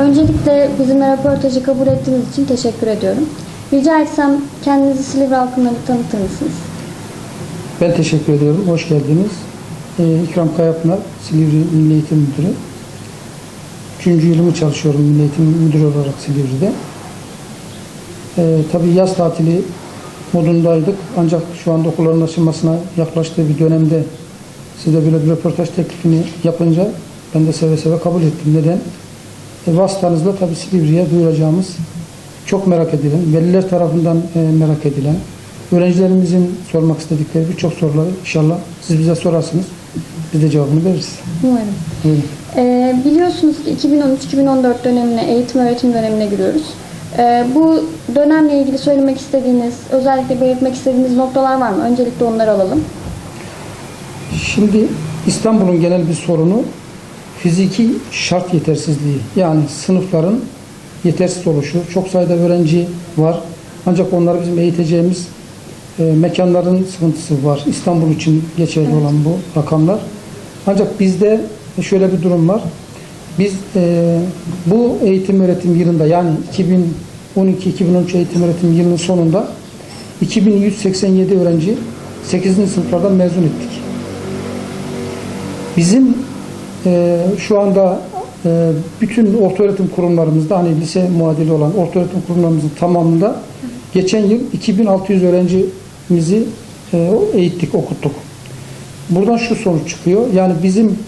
Öncelikle bizimle röportajı kabul ettiğiniz için teşekkür ediyorum. Rica etsem kendinizi Silivri halkına bir tanıtır mısınız? Ben teşekkür ediyorum. Hoş geldiniz. Ee, İkram Kayapınar, Silivri Milli Eğitim Müdürü. Üçüncü yılımı çalışıyorum Milli Eğitim Müdürü olarak Silivri'de. Ee, tabii yaz tatili modundaydık. Ancak şu anda okulların açılmasına yaklaştığı bir dönemde size böyle bir röportaj teklifini yapınca ben de seve seve kabul ettim. Neden? E, vasıtanızla tabii Silivri'ye duyuracağımız çok merak edilen, veliler tarafından e, merak edilen, öğrencilerimizin sormak istedikleri birçok soruları inşallah siz bize sorarsınız. Biz de cevabını veririz. Umarım. Ee, biliyorsunuz ki 2013-2014 dönemine, eğitim öğretim dönemine giriyoruz. Ee, bu dönemle ilgili söylemek istediğiniz, özellikle belirtmek istediğiniz noktalar var mı? Öncelikle onları alalım. Şimdi İstanbul'un genel bir sorunu fiziki şart yetersizliği. Yani sınıfların yetersiz oluşu. Çok sayıda öğrenci var. Ancak onları bizim eğiteceğimiz e, mekanların sıkıntısı var. İstanbul için geçerli olan bu rakamlar. Ancak bizde şöyle bir durum var. Biz e, bu eğitim öğretim yılında yani 2012-2013 eğitim öğretim yılının sonunda 2187 öğrenci 8. sınıflardan mezun ettik. Bizim e, şu anda e, bütün ortaöğretim kurumlarımızda hani lise muadili olan ortaöğretim kurumlarımızın tamamında geçen yıl 2600 öğrencimizi e, eğittik, okuttuk. Buradan şu sonuç çıkıyor. Yani bizim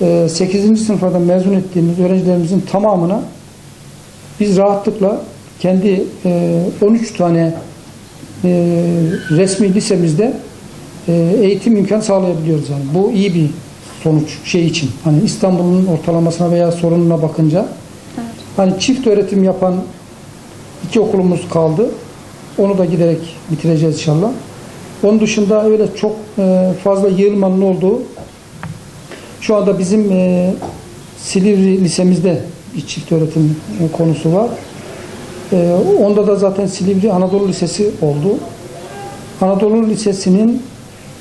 e, 8. sınıflardan mezun ettiğimiz öğrencilerimizin tamamına biz rahatlıkla kendi e, 13 tane e, resmi lisemizde e, eğitim imkanı sağlayabiliyoruz yani. Bu iyi bir sonuç şey için. Hani İstanbul'un ortalamasına veya sorununa bakınca Evet. hani çift öğretim yapan iki okulumuz kaldı. Onu da giderek bitireceğiz inşallah. Onun dışında öyle çok e, fazla yığılmanın olduğu şu anda bizim e, Silivri lisemizde bir çift öğretim konusu var. E, onda da zaten Silivri Anadolu Lisesi oldu. Anadolu Lisesi'nin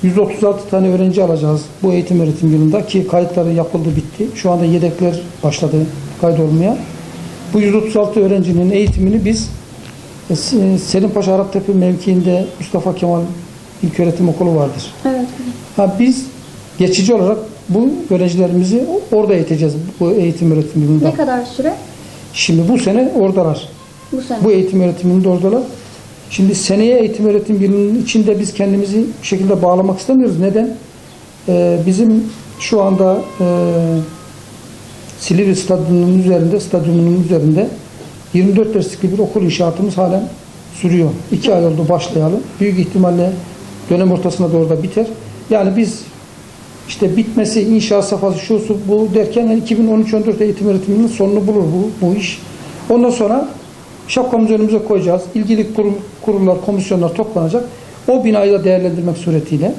136 tane öğrenci alacağız bu eğitim öğretim yılında ki kayıtları yapıldı bitti. Şu anda yedekler başladı kaydolmaya. Bu 136 öğrencinin eğitimini biz e, S- Selim Paşa Araptepe mevkiinde Mustafa Kemal İlköğretim Okulu vardır. Evet. Ha, biz geçici olarak bu öğrencilerimizi orada eğiteceğiz bu eğitim öğretim yılında. Ne kadar süre? Şimdi bu sene oradalar. Bu sene. Bu eğitim öğretiminde oradalar. Şimdi seneye eğitim öğretim yılının içinde biz kendimizi bu şekilde bağlamak istemiyoruz. Neden? Ee, bizim şu anda e, Silivri Stadyumu'nun üzerinde, stadyumunun üzerinde 24 derslikli bir okul inşaatımız halen sürüyor. İki ay oldu başlayalı. Büyük ihtimalle dönem ortasına doğru da biter. Yani biz işte bitmesi, inşaat safhası, şu su, bu derken yani 2013-14 eğitim öğretiminin sonunu bulur bu, bu iş. Ondan sonra şapkamızı önümüze koyacağız. İlgili kurum, kurullar, komisyonlar toplanacak. O binayı da değerlendirmek suretiyle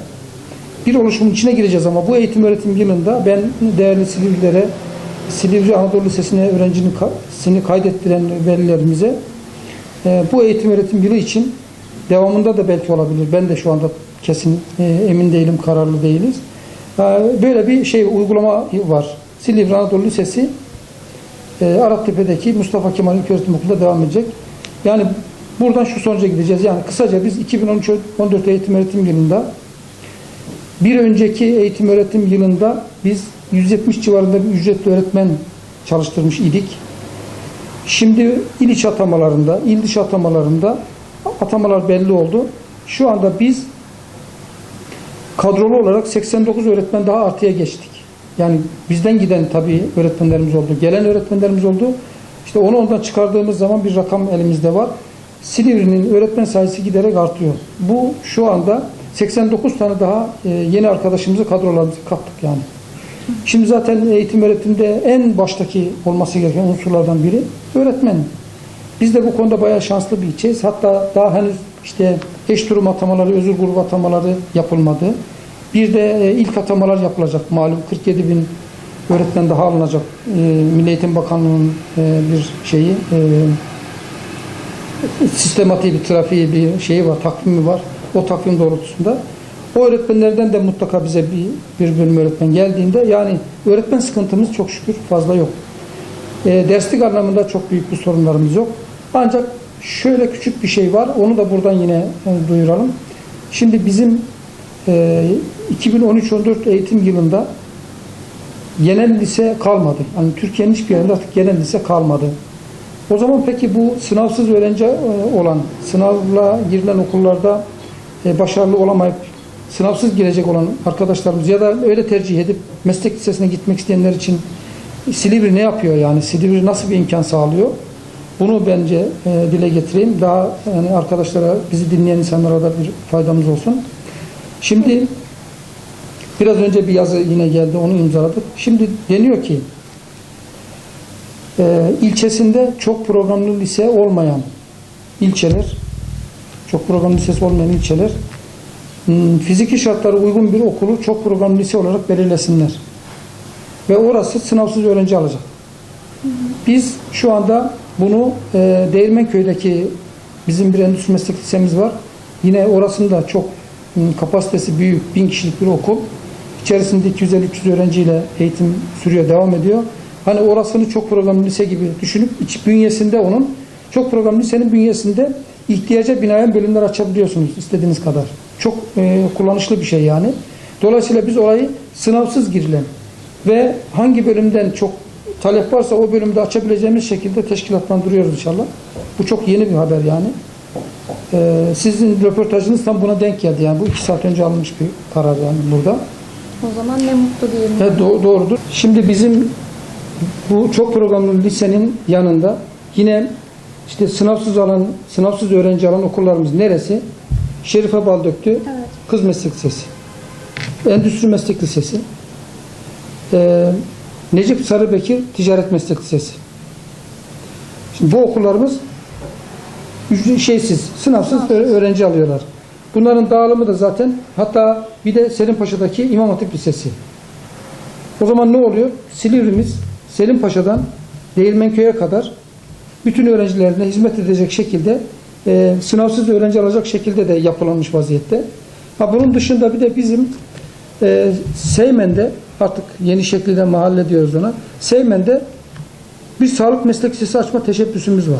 bir oluşumun içine gireceğiz ama bu eğitim öğretim yılında ben değerli Silivrilere, Silivri Anadolu Lisesi'ne öğrencisini kaydettiren velilerimize e, bu eğitim öğretim yılı için devamında da belki olabilir. Ben de şu anda kesin e, emin değilim, kararlı değiliz. E, böyle bir şey uygulama var. Silivri Anadolu Lisesi e, Araptepe'deki Mustafa Kemal İlköğretim Okulu'nda devam edecek. Yani buradan şu sonuca gideceğiz. Yani kısaca biz 2013-14 eğitim öğretim yılında bir önceki eğitim öğretim yılında biz 170 civarında bir ücretli öğretmen çalıştırmış idik. Şimdi il içi atamalarında, il dışı atamalarında atamalar belli oldu. Şu anda biz kadrolu olarak 89 öğretmen daha artıya geçtik. Yani bizden giden tabii öğretmenlerimiz oldu. Gelen öğretmenlerimiz oldu. İşte onu ondan çıkardığımız zaman bir rakam elimizde var. Silivri'nin öğretmen sayısı giderek artıyor. Bu şu anda 89 tane daha e, yeni arkadaşımızı kadrolarımıza kattık yani. Şimdi zaten eğitim öğretimde en baştaki olması gereken unsurlardan biri öğretmen. Biz de bu konuda bayağı şanslı bir ilçeyiz. Hatta daha henüz işte eş durum atamaları, özür grubu atamaları yapılmadı. Bir de e, ilk atamalar yapılacak. Malum 47 bin öğretmen daha alınacak. E, Milli Eğitim Bakanlığı'nın e, bir şeyi e, sistematik bir trafiği bir şeyi var, takvimi var. O takvim doğrultusunda. O öğretmenlerden de mutlaka bize bir, bir bölüm öğretmen geldiğinde yani öğretmen sıkıntımız çok şükür fazla yok. E, derslik anlamında çok büyük bir sorunlarımız yok. Ancak şöyle küçük bir şey var. Onu da buradan yine e, duyuralım. Şimdi bizim e, 2013-14 eğitim yılında genel lise kalmadı. Hani Türkiye'nin hiçbir yerinde artık genel lise kalmadı. O zaman peki bu sınavsız öğrenci e, olan, sınavla girilen okullarda e, başarılı olamayıp sınavsız girecek olan arkadaşlarımız ya da öyle tercih edip meslek lisesine gitmek isteyenler için Silivri ne yapıyor yani? Silivri nasıl bir imkan sağlıyor? Bunu bence e, dile getireyim. Daha yani arkadaşlara, bizi dinleyen insanlara da bir faydamız olsun. Şimdi biraz önce bir yazı yine geldi, onu imzaladık. Şimdi deniyor ki e, ilçesinde çok programlı lise olmayan ilçeler, çok programlı lisesi olmayan ilçeler hmm, fiziki şartlara uygun bir okulu çok programlı lise olarak belirlesinler. Ve orası sınavsız öğrenci alacak. Biz şu anda bunu e, Değirmenköy'deki bizim bir endüstri meslek lisemiz var. Yine orasında çok kapasitesi büyük, bin kişilik bir okul. İçerisinde 250-300 öğrenciyle eğitim sürüyor, devam ediyor. Hani orasını çok programlı lise gibi düşünüp iç bünyesinde onun çok programlı lisenin bünyesinde ihtiyaca binaen bölümler açabiliyorsunuz istediğiniz kadar. Çok e, kullanışlı bir şey yani. Dolayısıyla biz orayı sınavsız girilen ve hangi bölümden çok talep varsa o bölümde açabileceğimiz şekilde teşkilatlandırıyoruz inşallah. Bu çok yeni bir haber yani. Ee, sizin röportajınız tam buna denk geldi yani bu iki saat önce alınmış bir karar yani burada. O zaman ne mutlu diyelim. Evet, doğ- doğrudur. Şimdi bizim bu çok programlı lisenin yanında yine işte sınavsız alan, sınavsız öğrenci alan okullarımız neresi? Şerife Baldöktü, Evet. Kız Meslek Lisesi, Endüstri Meslek Lisesi, ee, Necip Sarıbekir Ticaret Meslek Lisesi. Şimdi bu okullarımız şeysiz, sınavsız öğ- öğrenci alıyorlar. Bunların dağılımı da zaten hatta bir de Selimpaşa'daki İmam Hatip Lisesi. O zaman ne oluyor? Silivri'miz Selimpaşa'dan Değirmenköy'e kadar bütün öğrencilerine hizmet edecek şekilde e, sınavsız öğrenci alacak şekilde de yapılanmış vaziyette. Ha bunun dışında bir de bizim e, Seymen'de artık yeni şekilde mahalle diyoruz ona. Seymen'de bir sağlık meslek lisesi açma teşebbüsümüz var.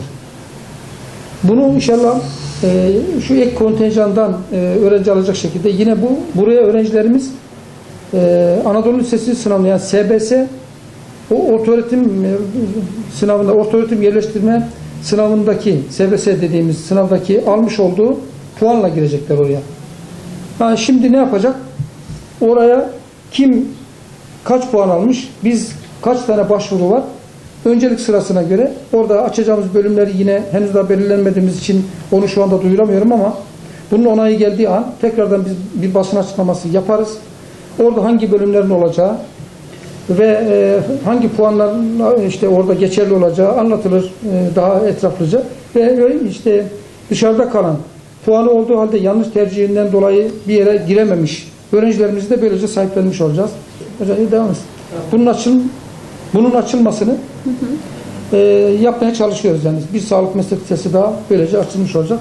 Bunu inşallah e, şu ek kontenjandan e, öğrenci alacak şekilde yine bu buraya öğrencilerimiz e, Anadolu Lisesi sınavı yani SBS o ortaöğretim e, sınavında ortaöğretim yerleştirme sınavındaki SBS dediğimiz sınavdaki almış olduğu puanla girecekler oraya. Ha, şimdi ne yapacak? Oraya kim kaç puan almış? Biz kaç tane başvuru var? Öncelik sırasına göre orada açacağımız bölümleri yine henüz daha belirlenmediğimiz için onu şu anda duyuramıyorum ama bunun onayı geldiği an tekrardan biz bir basın açıklaması yaparız. Orada hangi bölümlerin olacağı ve e, hangi puanların işte orada geçerli olacağı anlatılır e, daha etraflıca ve işte dışarıda kalan puanı olduğu halde yanlış tercihinden dolayı bir yere girememiş öğrencilerimizi de böylece sahiplenmiş olacağız. Hocam iyi devam etsin. Bunun açıl bunun açılmasını e, yapmaya çalışıyoruz yani. Bir sağlık meslek lisesi daha böylece açılmış olacak.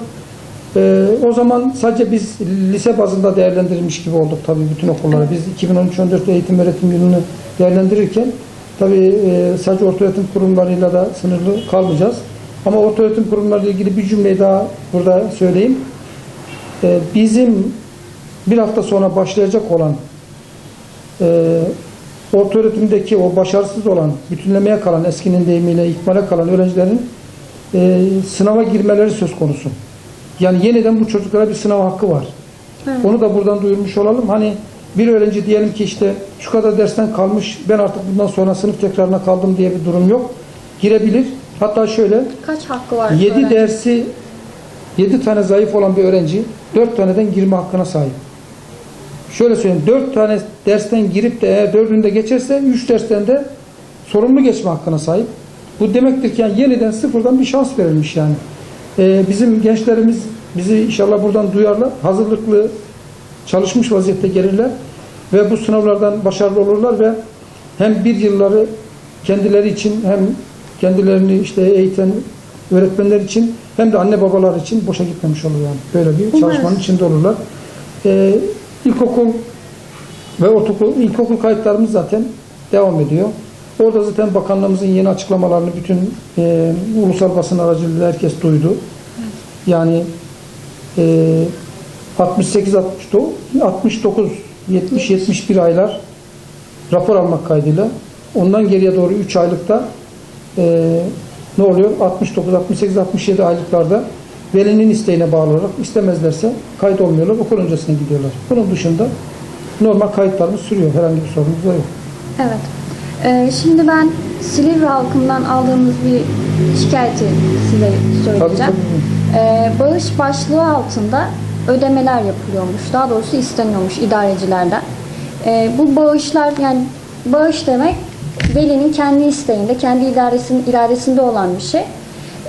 E, o zaman sadece biz lise bazında değerlendirilmiş gibi olduk tabii bütün okulları. Biz 2013-14 eğitim öğretim yılını değerlendirirken tabii e, sadece ortaöğretim kurumlarıyla da sınırlı kalmayacağız. Ama ortaöğretim kurumlarıyla ilgili bir cümleyi daha burada söyleyeyim. E, bizim bir hafta sonra başlayacak olan e, ortaöğretimdeki o başarısız olan, bütünlemeye kalan, eskinin deyimiyle ikmale kalan öğrencilerin e, sınava girmeleri söz konusu. Yani yeniden bu çocuklara bir sınav hakkı var. Evet. Onu da buradan duyurmuş olalım. Hani bir öğrenci diyelim ki işte şu kadar dersten kalmış, ben artık bundan sonra sınıf tekrarına kaldım diye bir durum yok. Girebilir. Hatta şöyle Kaç hakkı var? 7 öğrenci? dersi 7 tane zayıf olan bir öğrenci 4 taneden girme hakkına sahip. Şöyle söyleyeyim 4 tane dersten girip de eğer 4'ünde geçerse 3 dersten de sorumlu geçme hakkına sahip. Bu demektir ki yani yeniden sıfırdan bir şans verilmiş yani. Ee, bizim gençlerimiz bizi inşallah buradan duyarlar. Hazırlıklı çalışmış vaziyette gelirler ve bu sınavlardan başarılı olurlar ve hem bir yılları kendileri için hem kendilerini işte eğiten öğretmenler için hem de anne babalar için boşa gitmemiş olur yani. Böyle bir Umarız. çalışmanın içinde olurlar. Ee, ilkokul ve ortaokul, ilkokul kayıtlarımız zaten devam ediyor. Orada zaten bakanlığımızın yeni açıklamalarını bütün e, ulusal basın aracılığıyla herkes duydu. Yani e, 68 69 69 70 71 aylar rapor almak kaydıyla ondan geriye doğru 3 aylıkta e, ne oluyor? 69 68 67 aylıklarda velinin isteğine bağlı olarak istemezlerse kayıt olmuyorlar. Okul öncesine gidiyorlar. Bunun dışında normal kayıtlarımız sürüyor. Herhangi bir sorunumuz da yok. Evet. Ee, şimdi ben Silivri halkından aldığımız bir şikayeti size söyleyeceğim. tabii. Ee, bağış başlığı altında ödemeler yapılıyormuş. Daha doğrusu isteniyormuş idarecilerden. Ee, bu bağışlar yani bağış demek velinin kendi isteğinde, kendi idaresinin iradesinde olan bir şey.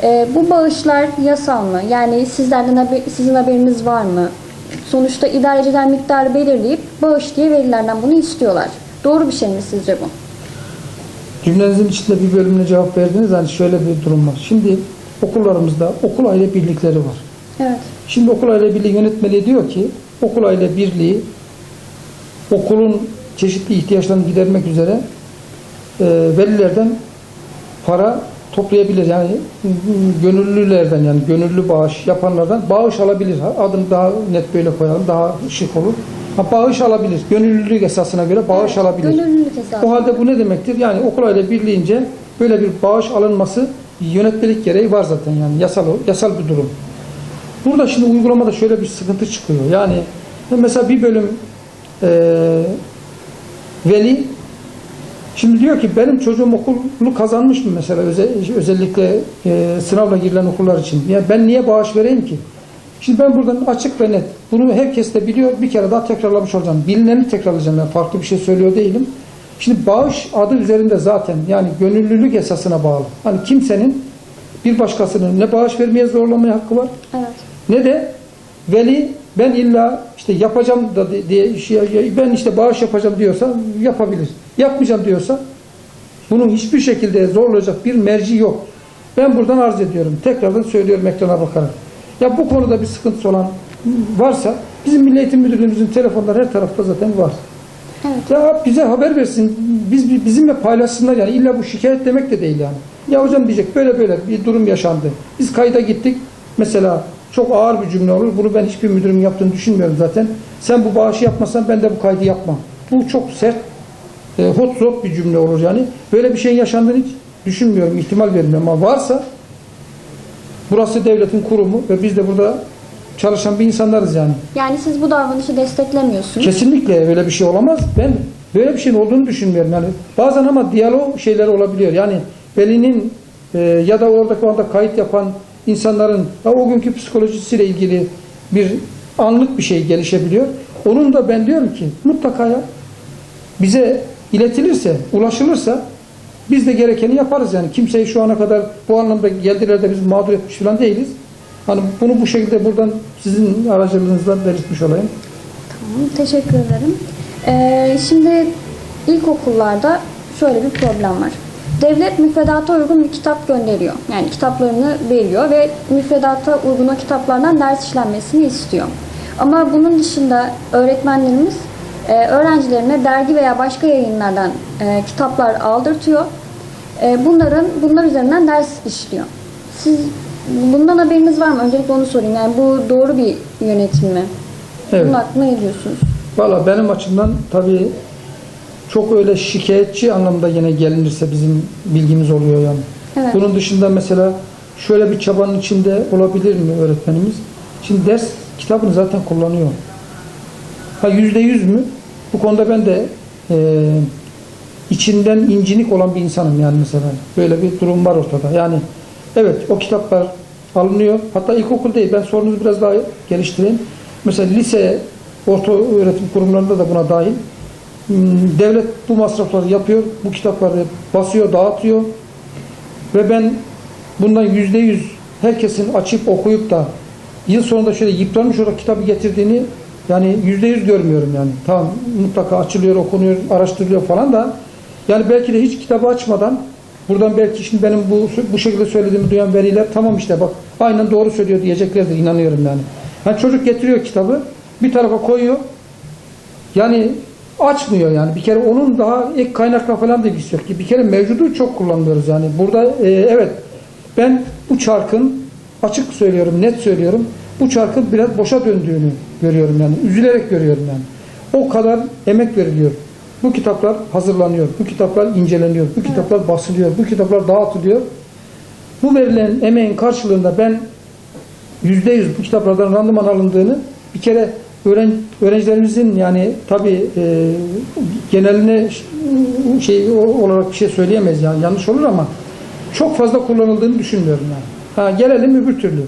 Ee, bu bağışlar yasal mı? Yani sizlerden haber, sizin haberiniz var mı? Sonuçta idareciler miktarı belirleyip bağış diye velilerden bunu istiyorlar. Doğru bir şey mi sizce bu? Cümlenizin içinde bir bölümüne cevap verdiniz. Hani şöyle bir durum var. Şimdi okullarımızda okul aile birlikleri var. Evet. Şimdi okul aile birliği yönetmeliği diyor ki okul aile birliği okulun çeşitli ihtiyaçlarını gidermek üzere e, velilerden para toplayabilir. Yani gönüllülerden yani gönüllü bağış yapanlardan bağış alabilir. Adını daha net böyle koyalım. Daha şık olur. Ha, bağış alabilir. Gönüllülük esasına göre bağış Evet, alabilir. Gönüllülük. O halde bu ne demektir? Yani okul aile birliğince böyle bir bağış alınması yönetmelik gereği var zaten yani yasal yasal bir durum. Burada şimdi uygulamada şöyle bir sıkıntı çıkıyor. Yani mesela bir bölüm eee veli şimdi diyor ki benim çocuğum okulu kazanmış mı mesela özel- özellikle eee, sınavla girilen okullar için. Ya ben niye bağış vereyim ki? Şimdi ben buradan açık ve net bunu herkes de biliyor. Bir kere daha tekrarlamış olacağım. Bilineni tekrarlayacağım. Yani farklı bir şey söylüyor değilim. Şimdi bağış adı üzerinde zaten yani gönüllülük esasına bağlı. Hani kimsenin bir başkasının ne bağış vermeye zorlamaya hakkı var Evet. ne de veli ben illa işte yapacağım da di- diye şey- ben işte bağış yapacağım diyorsa yapabilir. Yapmayacağım diyorsa bunun hiçbir şekilde zorlayacak bir merci yok. Ben buradan arz ediyorum. Tekrardan söylüyorum ekrana bakarak. Ya bu konuda bir sıkıntısı olan varsa bizim Milli Eğitim Müdürlüğümüzün telefonları her tarafta zaten var. Evet. Ya bize haber versin. Biz bizimle paylaşsınlar yani. İlla bu şikayet demek de değil yani. Ya hocam diyecek böyle böyle bir durum yaşandı. Biz kayda gittik. Mesela çok ağır bir cümle olur. Bunu ben hiçbir müdürüm yaptığını düşünmüyorum zaten. Sen bu bağışı yapmasan ben de bu kaydı yapmam. Bu çok sert, e, hot zot bir cümle olur yani. Böyle bir şeyin yaşandığını hiç düşünmüyorum, ihtimal vermiyorum ama varsa burası devletin kurumu ve biz de burada çalışan bir insanlarız yani. Yani siz bu davranışı desteklemiyorsunuz. Kesinlikle öyle bir şey olamaz. Ben böyle bir şeyin olduğunu düşünmüyorum. Yani bazen ama diyalog şeyler olabiliyor. Yani velinin e, ya da oradaki anda kayıt yapan insanların ya o günkü psikolojisiyle ilgili bir anlık bir şey gelişebiliyor. Onun da ben diyorum ki mutlaka ya bize iletilirse, ulaşılırsa biz de gerekeni yaparız yani. Kimseyi şu ana kadar bu anlamda geldiler de biz mağdur etmiş falan değiliz. Hani bunu bu şekilde buradan sizin aracılığınızla belirtmiş olayım. Tamam, teşekkür ederim. Ee, şimdi ilkokullarda şöyle bir problem var. Devlet müfredata uygun bir kitap gönderiyor. Yani kitaplarını veriyor ve müfredata uygun o kitaplardan ders işlenmesini istiyor. Ama bunun dışında öğretmenlerimiz e, öğrencilerine dergi veya başka yayınlardan e, kitaplar aldırtıyor. E, bunların bunlar üzerinden ders işliyor. Siz bundan haberiniz var mı? Öncelikle onu sorayım. Yani bu doğru bir yönetim mi? Evet. Bunun hakkında ne diyorsunuz? Valla benim açımdan tabii çok öyle şikayetçi anlamda yine gelinirse bizim bilgimiz oluyor yani. Evet. Bunun dışında mesela şöyle bir çabanın içinde olabilir mi öğretmenimiz? Şimdi ders kitabını zaten kullanıyor. Ha yüzde yüz mü? Bu konuda ben de e, içinden incinik olan bir insanım yani mesela. Böyle bir durum var ortada. Yani evet o kitaplar alınıyor. Hatta ilkokul değil. Ben sorunuzu biraz daha geliştireyim. Mesela lise, orta öğretim kurumlarında da buna dahil. Hmm, Devlet bu masrafları yapıyor. Bu kitapları basıyor, dağıtıyor. Ve ben bundan yüzde yüz herkesin açıp okuyup da yıl sonunda şöyle yıpranmış olarak kitabı getirdiğini yani yüzde yüz görmüyorum yani. Tamam mutlaka açılıyor, okunuyor, araştırılıyor falan da yani belki de hiç kitabı açmadan buradan belki şimdi benim bu bu şekilde söylediğimi duyan veliler tamam işte bak aynen doğru söylüyor diyeceklerdir inanıyorum yani. Yani çocuk getiriyor kitabı bir tarafa koyuyor. Yani açmıyor yani. Bir kere onun daha ek kaynakla falan da ilgisi ki. Bir kere mevcudu çok kullanıyoruz yani. Burada e, evet ben bu çarkın açık söylüyorum, net söylüyorum. Bu çarkın biraz boşa döndüğünü görüyorum yani. Üzülerek görüyorum yani. O kadar emek veriliyor. Bu kitaplar hazırlanıyor. Bu kitaplar inceleniyor. Bu kitaplar basılıyor. Bu kitaplar dağıtılıyor. Bu verilen emeğin karşılığında ben yüzde yüz bu kitaplardan randıman alındığını bir kere öğren, öğrencilerimizin yani tabi e, geneline şey olarak bir şey söyleyemeyiz yani yanlış olur ama çok fazla kullanıldığını düşünmüyorum yani. Ha, gelelim öbür türlü.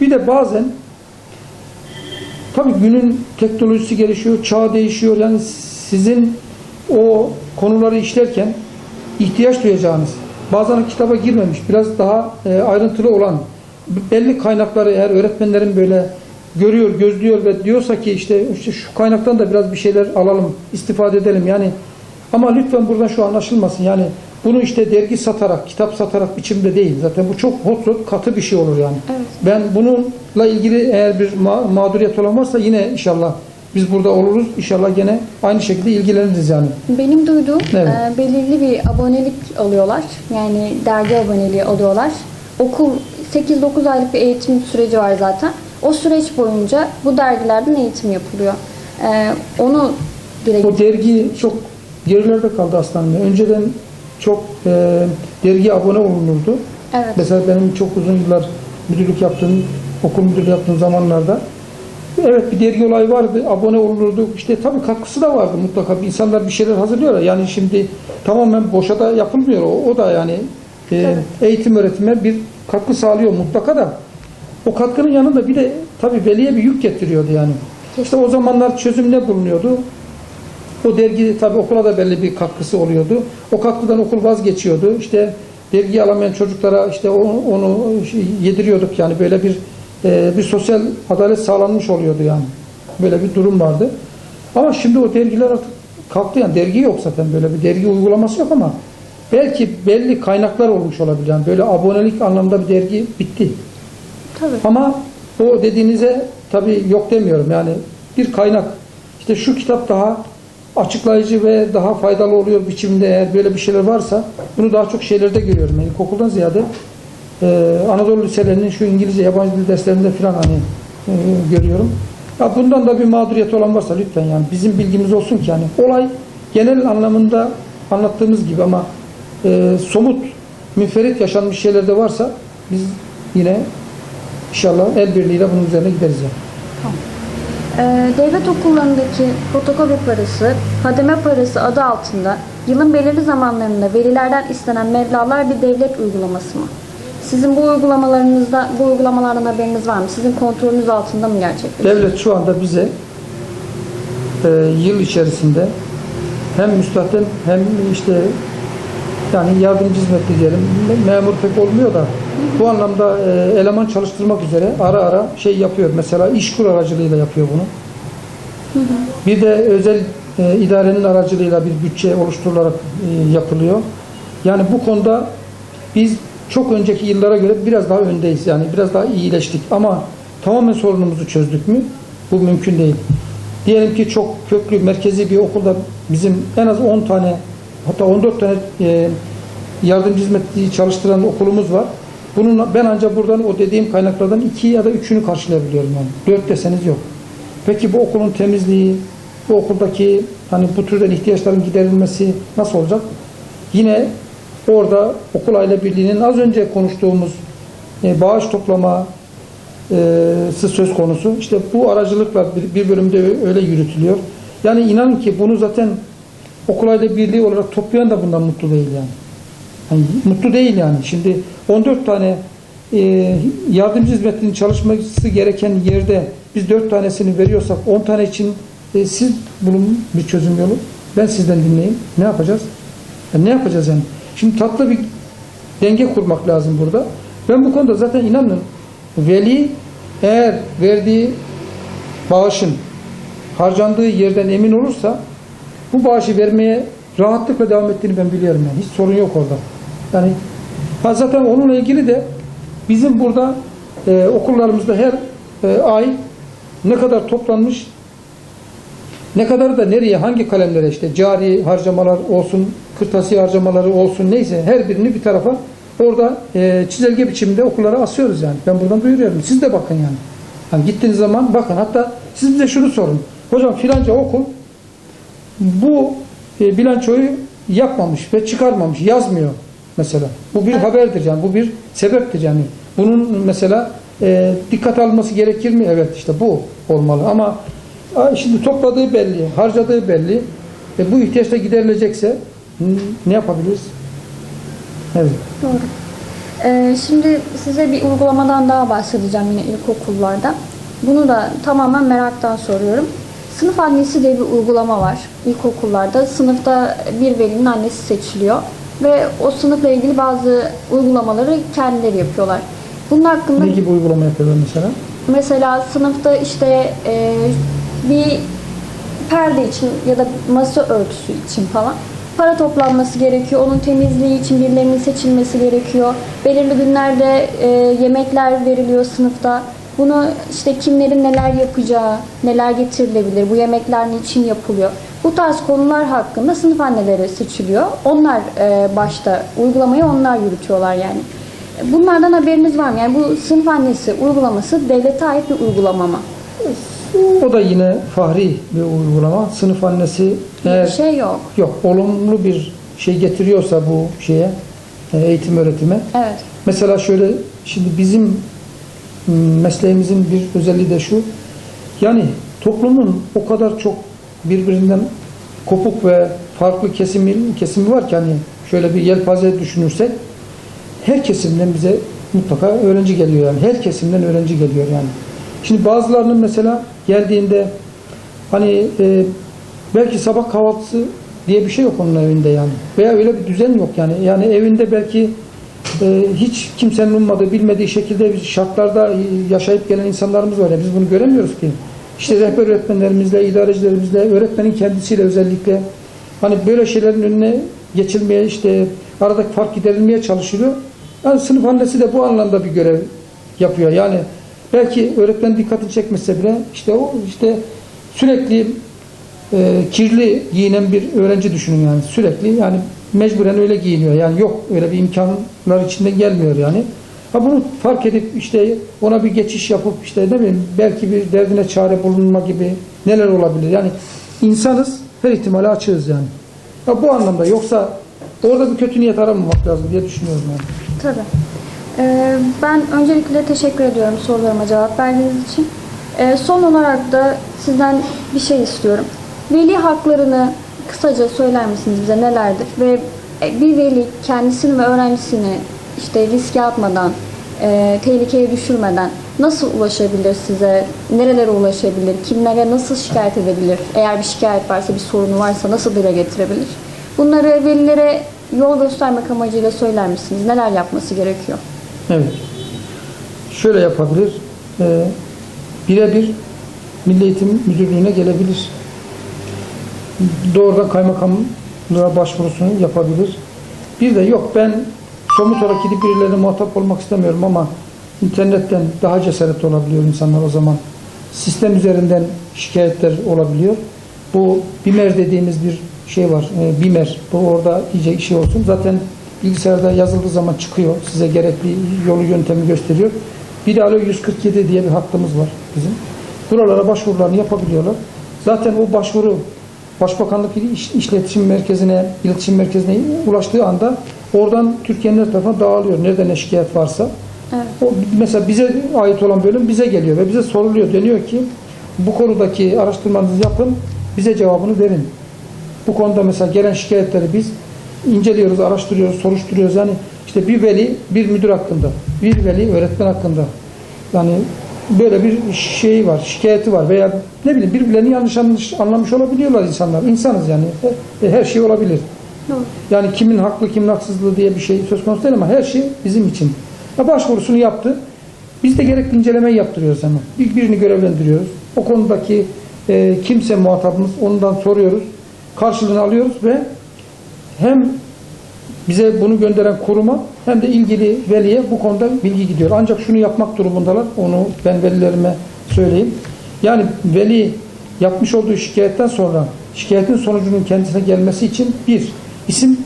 Bir de bazen tabi günün teknolojisi gelişiyor, çağ değişiyor. Yani sizin o konuları işlerken ihtiyaç duyacağınız bazen kitaba girmemiş biraz daha e, ayrıntılı olan belli kaynakları eğer öğretmenlerin böyle görüyor, gözlüyor ve diyorsa ki işte, işte şu kaynaktan da biraz bir şeyler alalım, istifade edelim yani ama lütfen buradan şu anlaşılmasın yani bunu işte dergi satarak, kitap satarak biçimde değil. Zaten bu çok hot katı bir şey olur yani. Evet. Ben bununla ilgili eğer bir ma- mağduriyet olan varsa yine inşallah biz burada oluruz. İnşallah gene aynı şekilde ilgileniriz yani. Benim duyduğum Evet. e, belirli bir abonelik alıyorlar. Yani dergi aboneliği alıyorlar. Okul 8-9 aylık bir eğitim süreci var zaten. O süreç boyunca bu dergilerden eğitim yapılıyor. E, onu dile O dergi çok gerilerde kaldı aslında. Önceden çok e, dergi abone olunurdu. Evet. Mesela benim çok uzun yıllar müdürlük yaptığım, okul müdürlüğü yaptığım zamanlarda evet bir dergi olayı vardı, abone olurdu. İşte tabii katkısı da vardı mutlaka. İnsanlar bir şeyler hazırlıyorlar. Yani şimdi tamamen boşa da yapılmıyor. O, o da yani e, Evet. eğitim öğretime bir katkı sağlıyor mutlaka da. O katkının yanında bir de tabii veliye bir yük getiriyordu yani. İşte o zamanlar çözüm ne bulunuyordu? O dergi tabii okula da belli bir katkısı oluyordu. O katkıdan okul vazgeçiyordu. İşte dergi alamayan çocuklara işte onu, onu şey yediriyorduk yani böyle bir e, bir sosyal adalet sağlanmış oluyordu yani. Böyle bir durum vardı. Ama şimdi o dergiler artık kalktı yani dergi yok zaten böyle bir dergi uygulaması yok ama belki belli kaynaklar olmuş olabilir yani böyle abonelik anlamda bir dergi bitti. Tabii. Ama o dediğinize tabii yok demiyorum. Yani bir kaynak. İşte şu kitap daha açıklayıcı ve daha faydalı oluyor biçimde eğer böyle bir şeyler varsa bunu daha çok şeylerde görüyorum. Yani ilkokuldan ziyade e, Anadolu liselerinin şu İngilizce yabancı dil derslerinde falan hani e, görüyorum. Ya bundan da bir mağduriyet olan varsa lütfen yani bizim bilgimiz olsun ki yani olay genel anlamında anlattığımız gibi ama e, somut müferit yaşanmış şeyler de varsa biz yine İnşallah el birliğiyle bunun üzerine gideriz yani. Ee, devlet okullarındaki fotokopi parası, hademe parası adı altında yılın belirli zamanlarında velilerden istenen meblağlar bir devlet uygulaması mı? Sizin bu uygulamalarınızda, bu uygulamalardan haberiniz var mı? Sizin kontrolünüz altında mı gerçekleşiyor? Devlet şu anda bize e, yıl içerisinde hem müstahdem hem işte yani yardımcı hizmetli diyelim memur pek olmuyor da bu anlamda e, eleman çalıştırmak üzere ara ara şey yapıyor. Mesela işkur aracılığıyla yapıyor bunu. Bir de özel e, idarenin aracılığıyla bir bütçe oluşturularak e, yapılıyor. Yani bu konuda biz çok önceki yıllara göre biraz daha öndeyiz. Yani biraz daha iyileştik ama tamamen sorunumuzu çözdük mü? Bu mümkün değil. Diyelim ki çok köklü merkezi bir okulda bizim en az 10 tane hatta 14 tane e, yardımcı hizmetli çalıştıran okulumuz var. Bunun ben ancak buradan o dediğim kaynaklardan iki ya da üçünü karşılayabiliyorum yani. Dört deseniz yok. Peki bu okulun temizliği, bu okuldaki hani bu türden ihtiyaçların giderilmesi nasıl olacak? Yine orada okul aile birliğinin az önce konuştuğumuz e, bağış toplama e, söz konusu. İşte bu aracılıkla bir, bir bölümde öyle yürütülüyor. Yani inanın ki bunu zaten okul aile birliği olarak toplayan da bundan mutlu değil yani. Hani mutlu değil yani. Şimdi 14 tane e, yardımcı hizmetinin çalışması gereken yerde biz 4 tanesini veriyorsak 10 tane için e, siz bunun bir çözüm yolu. Ben sizden dinleyeyim. Ne yapacağız? Ya ne yapacağız yani? Şimdi tatlı bir denge kurmak lazım burada. Ben bu konuda zaten inanın veli eğer verdiği bağışın harcandığı yerden emin olursa bu bağışı vermeye rahatlıkla devam ettiğini ben biliyorum yani. Hiç sorun yok orada. Yani ha zaten onunla ilgili de bizim burada e, okullarımızda her e, ay ne kadar toplanmış Ne kadar da nereye, hangi kalemlere işte cari harcamalar olsun, kırtasiye harcamaları olsun neyse her birini bir tarafa orada e, çizelge biçiminde okullara asıyoruz yani. Ben buradan duyuruyorum. Siz de bakın yani. Hani gittiğiniz zaman bakın. Hatta siz bize şunu sorun. Hocam filanca okul bu e, bilançoyu yapmamış ve çıkarmamış, yazmıyor mesela. Bu bir haberdir yani, bu bir sebeptir yani. Bunun mesela e, dikkat alınması gerekir mi? Evet işte bu olmalı ama şimdi topladığı belli, harcadığı belli. E, bu ihtiyaç da giderilecekse ne yapabiliriz? Evet. Doğru. Ee, şimdi size bir uygulamadan daha bahsedeceğim yine ilkokullarda. Bunu da tamamen meraktan soruyorum. Sınıf annesi diye bir uygulama var ilkokullarda. Sınıfta bir velinin annesi seçiliyor ve o sınıfla ilgili bazı uygulamaları kendileri yapıyorlar. Bunun hakkında Ne gibi uygulama yapıyorlar mesela? Mesela sınıfta işte e, bir perde için ya da masa örtüsü için falan para toplanması gerekiyor. Onun temizliği için birilerinin seçilmesi gerekiyor. Belirli günlerde e, yemekler veriliyor sınıfta. Bunu işte kimlerin neler yapacağı, neler getirilebilir, bu yemekler niçin yapılıyor. Bu tarz konular hakkında sınıf anneleri seçiliyor. Onlar e, başta uygulamayı onlar yürütüyorlar yani. Bunlardan haberiniz var mı? Yani bu sınıf annesi uygulaması devlete ait bir uygulama mı? O da yine fahri bir uygulama. Sınıf annesi Bir eğer şey yok. yok olumlu bir şey getiriyorsa bu şeye e, eğitim öğretime Evet. Mesela şöyle şimdi bizim mesleğimizin bir özelliği de şu. Yani toplumun o kadar çok birbirinden kopuk ve farklı kesimi, kesimi var ki hani şöyle bir yelpaze düşünürsek her kesimden bize mutlaka öğrenci geliyor yani. Her kesimden öğrenci geliyor yani. Şimdi bazılarının mesela geldiğinde hani e, belki sabah kahvaltısı diye bir şey yok onun evinde yani. Veya öyle bir düzen yok yani. Yani evinde belki e, hiç kimsenin ummadığı, bilmediği şekilde şartlarda yaşayıp gelen insanlarımız var. ya biz bunu göremiyoruz ki. İşte rehber öğretmenlerimizle, idarecilerimizle, öğretmenin kendisiyle özellikle hani böyle şeylerin önüne geçilmeye işte aradaki fark giderilmeye çalışılıyor. Yani sınıf annesi de bu anlamda bir görev yapıyor. Yani belki öğretmen dikkatini çekmese bile işte o işte sürekli e, kirli giyinen bir öğrenci düşünün yani sürekli yani mecburen öyle giyiniyor yani yok öyle bir imkanlar içinden gelmiyor yani. Ha bunu fark edip işte ona bir geçiş yapıp işte ne bileyim belki bir derdine çare bulunma gibi neler olabilir yani insanız her ihtimale açığız yani. Ha bu anlamda yoksa orada bir kötü niyet aramamak lazım diye düşünüyorum yani. Tabii. Ee, ben öncelikle teşekkür ediyorum sorularıma cevap verdiğiniz için. Ee, son olarak da sizden bir şey istiyorum. Veli haklarını kısaca söyler misiniz bize nelerdir? Ve e, bir veli kendisini ve öğrencisini işte riske atmadan, e, tehlikeye düşürmeden nasıl ulaşabilir size? Nerelere ulaşabilir? Kimlere nasıl şikayet edebilir? Eğer bir şikayet varsa, bir sorunu varsa nasıl dile getirebilir? Bunları velilere yol göstermek amacıyla söyler misiniz? Neler yapması gerekiyor? Evet. Şöyle yapabilir. E, birebir Milli Eğitim Müdürlüğü'ne gelebilir. Doğrudan kaymakamlığa başvurusunu yapabilir. Bir de yok ben somut olarak gidip birilerine muhatap olmak istemiyorum ama internetten daha cesaretli olabiliyor insanlar o zaman. Sistem üzerinden şikayetler olabiliyor. Bu BİMER dediğimiz bir şey var. E, BİMER. Bu orada iyice şey olsun. Zaten bilgisayarda yazıldığı zaman çıkıyor. Size gerekli yolu yöntemi gösteriyor. Bir alo 147 diye bir hattımız var bizim. Buralara başvurularını yapabiliyorlar. Zaten o başvuru Başbakanlık İş- İşletişim Merkezi'ne, iletişim merkezine ulaştığı anda oradan Türkiye'nin her tarafına dağılıyor. Nerede ne şikayet varsa. Evet. O mesela bize ait olan bölüm bize geliyor ve bize soruluyor. Deniyor ki bu konudaki araştırmanızı yapın, bize cevabını verin. Bu konuda mesela gelen şikayetleri biz inceliyoruz, araştırıyoruz, soruşturuyoruz. Yani işte bir veli bir müdür hakkında, bir veli öğretmen hakkında. Yani böyle bir şey var, şikayeti var veya ne bileyim birbirlerini yanlış anlamış, olabiliyorlar insanlar. İnsanız yani. Her, her şey olabilir. Doğru. Yani kimin haklı kimin haksızlığı diye bir şey söz konusu değil ama her şey bizim için. Ya başvurusunu yaptı. Biz de gerekli incelemeyi yaptırıyoruz hemen. Bir, birini görevlendiriyoruz. O konudaki e, kimse muhatabımız ondan soruyoruz. Karşılığını alıyoruz ve hem bize bunu gönderen kuruma hem de ilgili veliye bu konuda bilgi gidiyor. Ancak şunu yapmak durumundalar. Onu ben velilerime söyleyeyim. Yani veli yapmış olduğu şikayetten sonra şikayetin sonucunun kendisine gelmesi için bir isim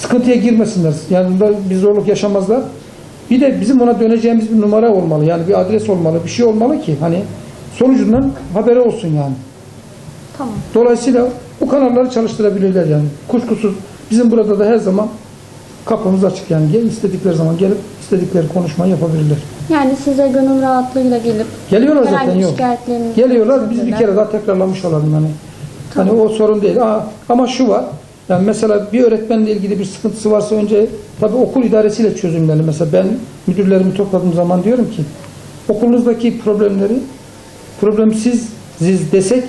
sıkıntıya girmesinler. Yani bunda bir zorluk yaşamazlar. Bir de bizim ona döneceğimiz bir numara olmalı. Yani bir adres olmalı, bir şey olmalı ki hani sonucundan haberi olsun yani. Tamam. Dolayısıyla bu kanalları çalıştırabilirler yani. Kuşkusuz bizim burada da her zaman kapımız açık yani. Gel istedikleri zaman gelip istedikleri konuşmayı yapabilirler. Yani size gönül rahatlığıyla gelip Geliyorlar zaten yok. Geliyorlar biz bir kere daha tekrarlamış olalım hani. Hani o sorun değil. Aa, ama şu var. Yani mesela bir öğretmenle ilgili bir sıkıntısı varsa önce tabii okul idaresiyle çözümlenir. Mesela ben müdürlerimi topladığım zaman diyorum ki okulunuzdaki problemleri problemsiz desek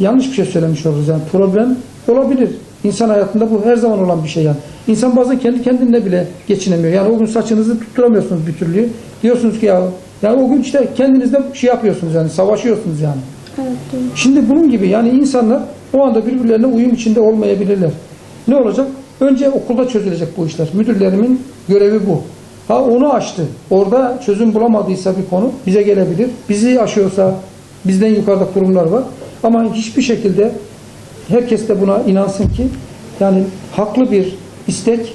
yanlış bir şey söylemiş oluruz. Yani problem olabilir. İnsan hayatında bu her zaman olan bir şey yani. İnsan bazen kendi kendine bile geçinemiyor. Yani o gün saçınızı tutturamıyorsunuz bir türlü. Diyorsunuz ki ya yani o gün işte kendinizde şey yapıyorsunuz yani savaşıyorsunuz yani. Evet? Şimdi bunun gibi yani insanlar o anda birbirlerine uyum içinde olmayabilirler. Ne olacak? Önce okulda çözülecek bu işler. Müdürlerimin görevi bu. Ha onu aştı. Orada çözüm bulamadıysa bir konu bize gelebilir. Bizi aşıyorsa bizden yukarıda kurumlar var. Ama hiçbir şekilde herkes de buna inansın ki yani haklı bir istek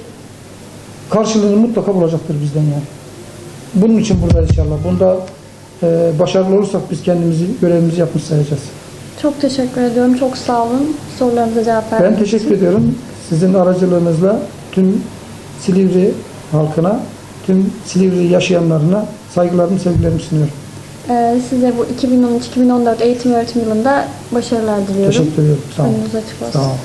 karşılığını mutlaka bulacaktır bizden yani. Bunun için burada inşallah. Bunda e, başarılı olursak biz kendimizi görevimizi yapmış sayacağız. Çok teşekkür ediyorum. Çok sağ olun. Sorularınıza cevap verdiğiniz Ben teşekkür için. ediyorum. Sizin aracılığınızla tüm Silivri halkına, tüm Silivri yaşayanlarına saygılarımı, sevgilerimi sunuyorum. Ee, size bu 2013-2014 eğitim öğretim yılında başarılar diliyorum. Teşekkür ediyorum. Sağ olun. Önünüz açık olsun. Sağ olun.